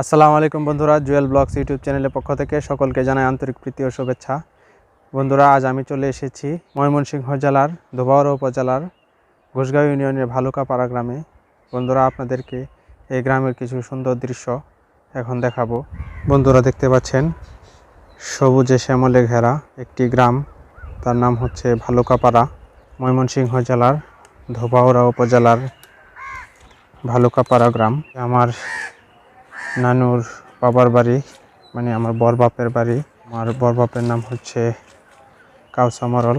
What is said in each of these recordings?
আসসালামু আলাইকুম বন্ধুরা, জুয়েল ব্লগস ইউটিউব চ্যানেলের পক্ষ থেকে সকলকে জানাই আন্তরিক প্রীতি ও শুভেচ্ছা। বন্ধুরা, আজ আমি চলে এসেছি ময়মনসিংহ জেলার ধোবাউড়া উপজেলার ঘোষগাঁও ইউনিয়নের ভালুকাপাড়া গ্রামে। বন্ধুরা, আপনাদেরকে এই গ্রামের কিছু সুন্দর দৃশ্য এখন দেখাবো। বন্ধুরা, দেখতে পাচ্ছেন সবুজে শ্যামলে ঘেরা একটি গ্রাম। তার নাম হচ্ছে ভালুকাপাড়া, ময়মনসিংহ জেলার ধোবাউড়া উপজেলার ভালুকাপাড়া গ্রাম। আমার নানুর বাবার বাড়ি মানে আমার বর বাপের বাড়ি। আমার বর বাপের নাম হচ্ছে কাউসামরল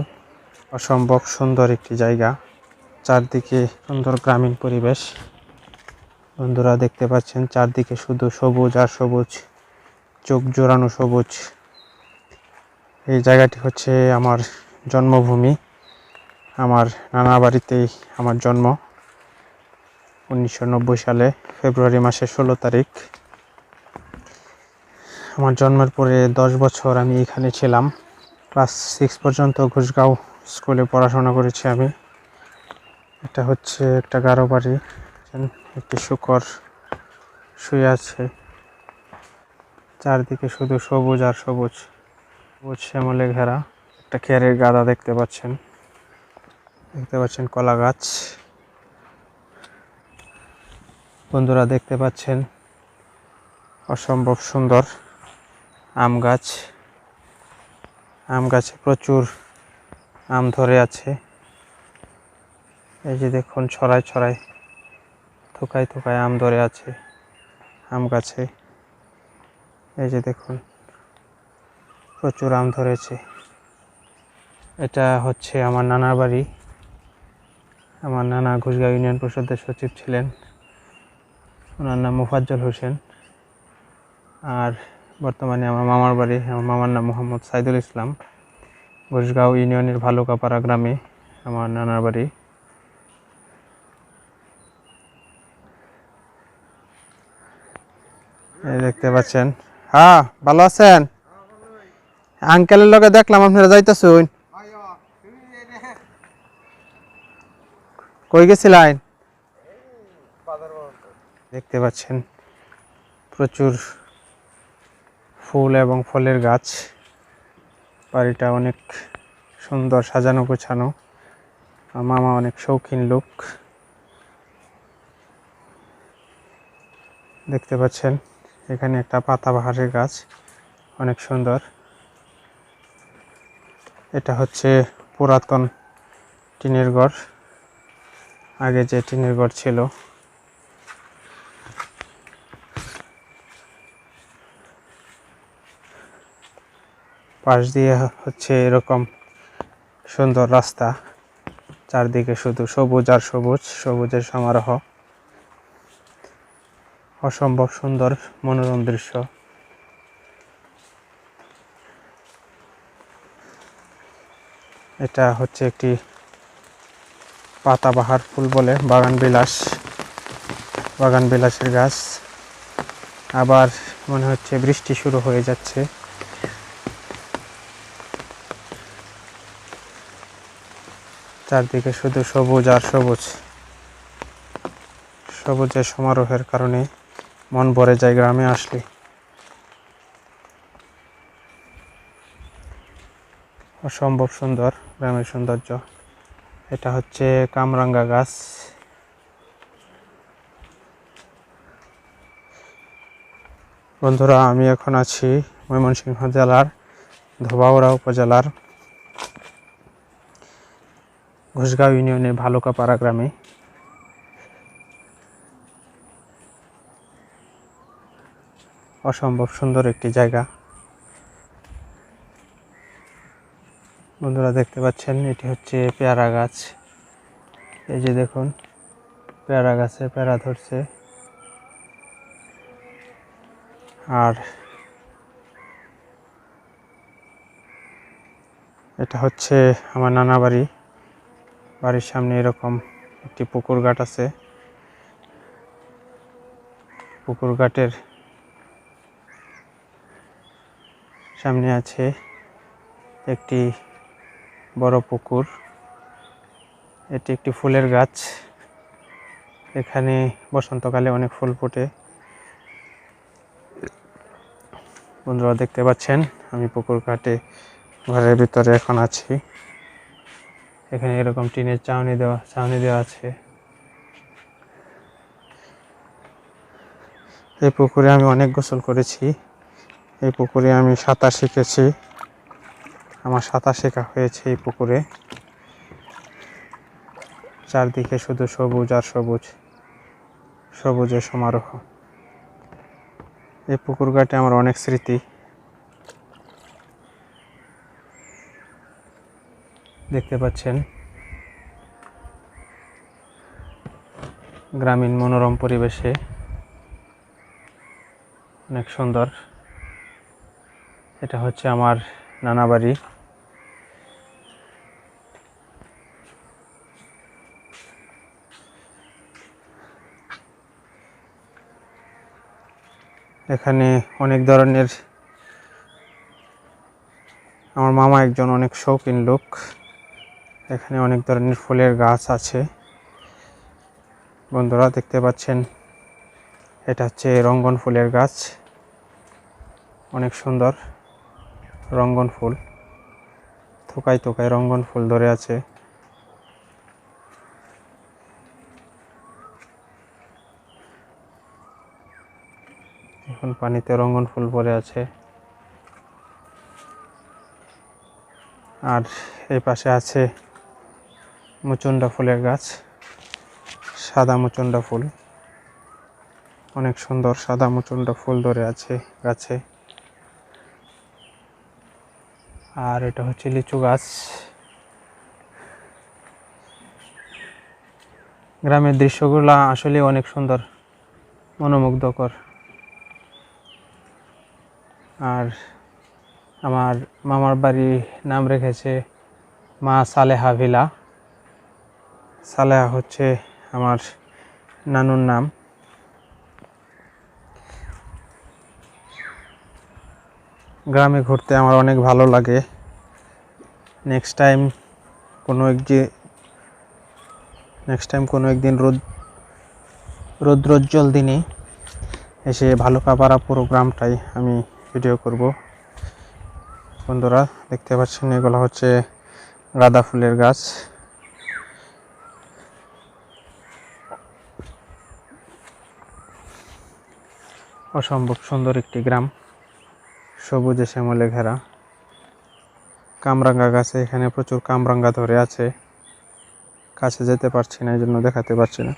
অসম্ভব সুন্দর একটি জায়গা, চারদিকে সুন্দর গ্রামীণ পরিবেশ। বন্ধুরা দেখতে পাচ্ছেন, চারদিকে শুধু সবুজ আর সবুজ, চোখ জোড়ানো সবুজ। এই জায়গাটি হচ্ছে আমার জন্মভূমি। আমার নানা বাড়িতেই আমার জন্ম। উনিশশো নব্বই সালে ফেব্রুয়ারি মাসের ষোলো তারিখ। আমার জন্মের পরে দশ বছর আমি এখানে ছিলাম। ক্লাস সিক্স পর্যন্ত ঘুষগাঁও স্কুলে পড়াশোনা করেছি আমি। এটা হচ্ছে একটা গারো বাড়ি একটি শুকর শুয়ে আছে। চারদিকে শুধু সবুজ আর সবুজ সবুজ শ্যামলে ঘেরা। একটা খেয়ারের গাদা দেখতে পাচ্ছেন। দেখতে পাচ্ছেন কলা গাছ। বন্ধুরা দেখতে পাচ্ছেন, অসম্ভব সুন্দর। আম গাছ। আম গাছে প্রচুর আম ধরে আছে। এই যে দেখুন, ছড়ায় ছড়ায়, থোকায় থোকায় আম ধরে আছে আম গাছে। এই যে দেখুন, প্রচুর আম ধরেছে। এটা হচ্ছে আমার নানার বাড়ি। আমার নানা ঘুষগাঁও ইউনিয়ন পরিষদের সচিব ছিলেন। ওনার নাম মুফাজ্জল হোসেন। আর বর্তমানে আমার মামার বাড়ি, আমার মামার নাম মোহাম্মদ সাইদুল ইসলাম। ঘোষগাঁও ইউনিয়নের ভালুকাপাড়া গ্রামে আমার নানার বাড়ি। দেখতে পাচ্ছেন। হ্যাঁ ভালো আছেন? আঙ্কেলের লগে দেখলাম, আপনারা যাইতেছুন। কই গেছিলেন? দেখতে পাচ্ছেন, প্রচুর ফুল এবং ফলের গাছ। বাড়িটা অনেক সুন্দর সাজানো গোছানো। মামা অনেক শৌখিন লোক। দেখতে পাচ্ছেন, এখানে একটা পাতাবাহারের গাছ। অনেক সুন্দর। এটা হচ্ছে পুরাতন টিনের ঘর। আগে যে টিনের ঘর ছিল পাশ দিয়ে হচ্ছে এরকম সুন্দর রাস্তা। চারদিকে শুধু সবুজ আর সবুজ, সবুজের সমারোহ। অসম্ভব সুন্দর মনোরম দৃশ্য। এটা হচ্ছে একটি পাতাবাহার ফুল বলে বাগান বিলাস। বাগান বিলাসের গাছ। আবার মনে হচ্ছে বৃষ্টি শুরু হয়ে যাচ্ছে। চারদিকে শুধু সবুজ আর সবুজ। সবুজের সমারোহের কারণে মন ভরে যায় গ্রামে আসলে। অসম্ভব সুন্দর গ্রামের সৌন্দর্য। এটা হচ্ছে কামরাঙ্গা গাছ। বন্ধুরা, আমি এখন আছি ময়মনসিংহ জেলার ধোবাউড়া উপজেলার ঘোষগাঁও ইউনিয়নের ভালুকাপাড়া গ্রামে। অসম্ভব সুন্দর একটি জায়গা। বন্ধুরা দেখতে পাচ্ছেন, এটি হচ্ছে পেয়ারা গাছ। এই যে দেখুন, পেয়ারা গাছে পেয়ারা ধরছে। আর এটা হচ্ছে আমার নানা বাড়ি। বাড়ির সামনে এরকম একটি পুকুর ঘাট আছে। পুকুর ঘাটের সামনে আছে একটি বড় পুকুর। এটি একটি ফুলের গাছ। এখানে বসন্তকালে অনেক ফুল ফোটে। বন্ধুরা দেখতে পাচ্ছেন, আমি পুকুর ঘাটে ঘরের ভিতরে এখন আছি। এখানে এরকম টিনের চাউনি দেওয়া চাউনি দেওয়া আছে। এই পুকুরে আমি অনেক গোসল করেছি। এই পুকুরে আমি সাঁতার শিখেছি। আমার সাঁতার শেখা হয়েছে এই পুকুরে। চারদিকে শুধু সবুজ আর সবুজ, সবুজের সমারোহ। এই পুকুর ঘাটে আমার অনেক স্মৃতি। দেখতে পাচ্ছেন। গ্রামীণ মনোরম পরিবেশে। অনেক সুন্দর। এটা হচ্ছে আমার নানা বাড়ি। এখানে অনেক ধরনের আমার মামা একজন অনেক শৌখিন লোক। এখানে অনেক ধরনের ফুলের গাছ আছে। বন্ধুরা দেখতে পাচ্ছেন, এটা হচ্ছে রঙ্গন ফুলের গাছ। অনেক সুন্দর রঙ্গন ফুল। থোকায় থোকায় রঙ্গন ফুল ধরে আছে। এখন পানিতে রঙ্গন ফুল পড়ে আছে। আর এই পাশে আছে মুচুন্ডা ফুলের গাছ, সাদা মুচুন্ডা ফুল। অনেক সুন্দর সাদা মুচুন্ডা ফুল ধরে আছে গাছে। আর এটা হচ্ছে লিচু গাছ। গ্রামের দৃশ্যগুলো আসলে অনেক সুন্দর, মনোমুগ্ধকর। আর আমার মামার বাড়ি নাম রেখেছে মা সালেহা ভিলা। সালেহা হচ্ছে আমার নানুর নাম। গ্রামে ঘুরতে আমার অনেক ভালো লাগে। নেক্সট টাইম কোনো একদিন নেক্সট টাইম কোনো একদিন রোদ রৌদ্রোজ্জ্বল দিনে এসে ভালুকাপাড়া পুরো গ্রামটাই আমি ভিডিও করব। বন্ধুরা, দেখতে পাচ্ছেন এগুলো হচ্ছে গাঁদা ফুলের গাছ। অসম্ভব সুন্দর একটি গ্রাম। সবুজে শ্যামলে ঘেরা। কামরাঙ্গা গাছে এখানে প্রচুর কামরাঙ্গা ধরে আছে। কাছে যেতে পারছি না এই জন্য দেখাতে পারছি না।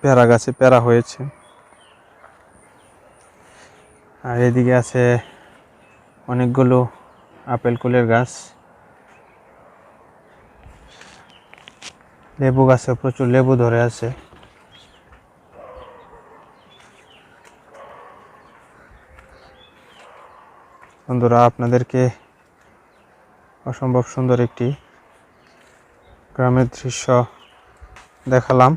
পেয়ারা গাছে পেয়ারা হয়েছে। আর এদিকে আছে অনেকগুলো আপেল কুলের গাছ। লেবু গাছে প্রচুর লেবু ধরে আছে। বন্ধুরা, আপনাদেরকে অসম্ভব সুন্দর একটি গ্রামের দৃশ্য দেখালাম।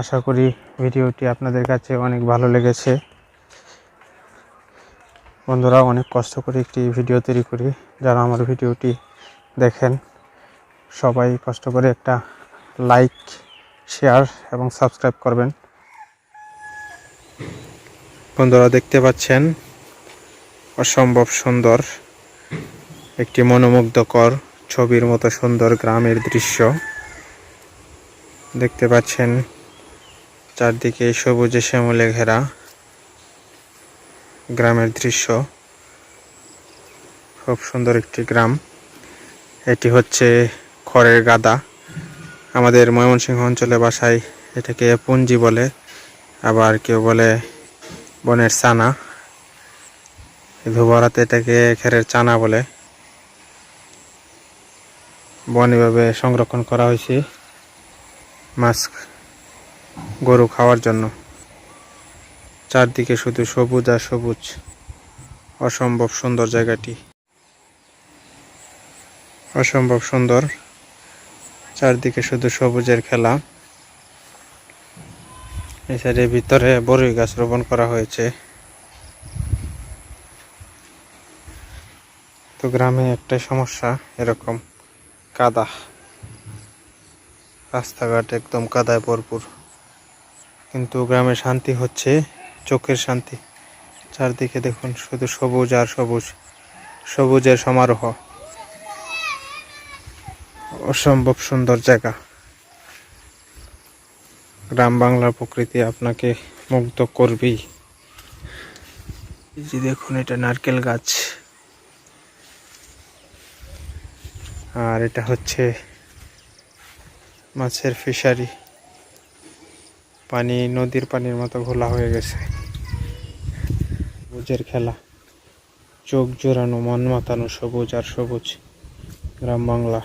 আশা করি ভিডিওটি আপনাদের কাছে অনেক ভালো লেগেছে। বন্ধুরা, অনেক কষ্ট করে একটি ভিডিও তৈরি করি। যারা আমার ভিডিওটি দেখেন, সবাই কষ্ট করে একটা লাইক, শেয়ার এবং সাবস্ক্রাইব করবেন। বন্ধুরা দেখতে পাচ্ছেন? অসম্ভব সুন্দর একটি মনোমুগ্ধকর ছবির মতো সুন্দর গ্রামের দৃশ্য। দেখতে পাচ্ছেন চারদিকে সবুজে শ্যামলে ঘেরা গ্রামের দৃশ্য। খুব সুন্দর একটি গ্রাম। এটি হচ্ছে খড়ের গাদা। আমাদের ময়মনসিংহ অঞ্চলে বাসায় এটাকে পুঞ্জি বলে, আবার কেউ বলে বনের চানা। ধুবরাতে এটাকে খেরের চানা বলে। বন এভাবে সংরক্ষণ করা হয়েছে মাছ গরু খাওয়ার জন্য। চারদিকে শুধু সবুজ আর সবুজ। অসম্ভব সুন্দর জায়গাটি। অসম্ভব সুন্দর। চারদিকে শুধু সবুজের খেলা। এই সাইডের ভিতরে বড়ই গাছ রোপণ করা হয়েছে। তো গ্রামে একটাই সমস্যা, এরকম কাদা। রাস্তাঘাট একদম কাদায় ভরপুর। কিন্তু গ্রামে শান্তি হচ্ছে, চোখের শান্তি। চারদিকে দেখুন, শুধু সবুজ আর সবুজ, সবুজের সমারোহ। অসম্ভব সুন্দর জায়গা। গ্রাম বাংলার প্রকৃতি আপনাকে মুগ্ধ করবেই। যে দেখুন, এটা নারকেল গাছ। আর এটা হচ্ছে মাছের ফিশারি। পানি, নদীর পানির মতো ঘোলা হয়ে গেছে। সবুজের খেলা। চোখ জোড়ানো, মন মাতানো সবুজ আর সবুজ গ্রাম বাংলা।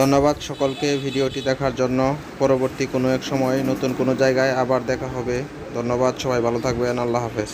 ধন্যবাদ সকলকে ভিডিওটি দেখার জন্য। পরবর্তী কোনো এক সময় নতুন কোনো জায়গায় আবার দেখা হবে। ধন্যবাদ, সবাই ভালো থাকবেন, আল্লাহ হাফেজ।